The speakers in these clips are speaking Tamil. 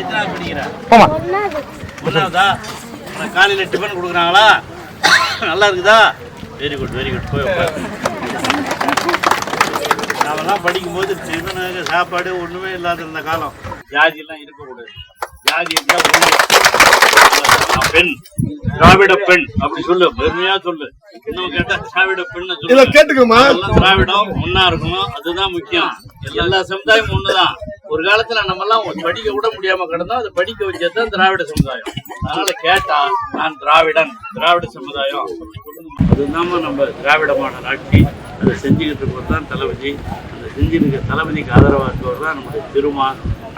எத்தனாவது படிக்கிற? ஆமா ஒன்றாவதா காலையில் டிஃபன் கொடுக்குறாங்களா? நல்லா இருக்குதா? வெரி குட் வெரி குட் போய். நாமெல்லாம் படிக்கும்போது டிஃபனுக்கு சாப்பாடு ஒன்றுமே இல்லாத இருந்த காலம். ஜாதியெல்லாம் இருக்கக்கூடாது. ஜாதி பெண். திராவிட பெண். அப்படி சொல்லு. பெருமையா சொல்லு. இன்னும் கேட்டா திராவிட சொல்லு. கேட்டுக்கோமா திராவிடம் ஒன்னா இருக்கணும். அதுதான் முக்கியம். எல்லா சமுதாயமும் ஒண்ணுதான். ஒரு காலத்துல நம்ம எல்லாம் படிக்க விட முடியாம கிடந்தோம். அதை படிக்க வச்சதுதான் திராவிட சமுதாயம். அதனால கேட்டா நான் திராவிடன் திராவிட சமுதாயம். அதுதாம நம்ம திராவிடமான ஆட்சி அதை செஞ்சுக்கிட்டு இருக்கவர் தான் தளபதி. அந்த செஞ்சிருக்க தளபதிக்கு ஆதரவாக இருக்கவர் தான் நம்முடைய திருமா.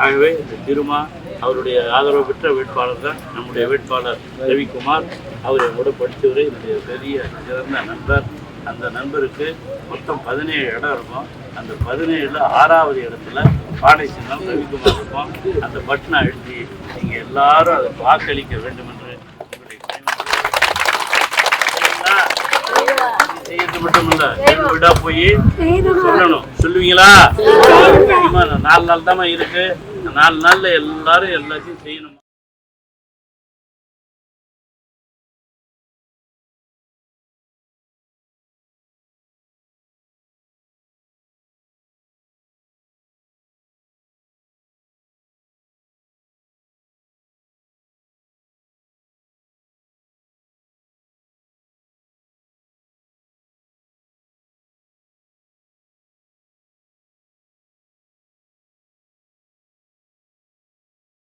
ஆகவே இந்த திருமா அவருடைய ஆதரவு பெற்ற வேட்பாளர் தான் நம்முடைய வேட்பாளர் ரவிக்குமார். அவர் கூட படித்தவரை என்னுடைய பெரிய சிறந்த நண்பர். அந்த நண்பருக்கு மொத்தம் பதினேழு இடம் இருக்கும். அந்த பதினேழுல ஆறாவது இடத்துல பாடை சின்னம் ரவிக்குமார் இருக்கும் அந்த பட்டனை அழுத்தி நீங்கள் எல்லாரும் அதை வாக்களிக்க வேண்டும் என்று? செய்யறது மட்டும் இல்ல வீடு போய் சொல்லணும். சொல்லுவீங்களா? நாலு நாள் தான் இருக்கு. நாலு நாள்ல எல்லாரும் எல்லாத்தையும் செய்யணும்.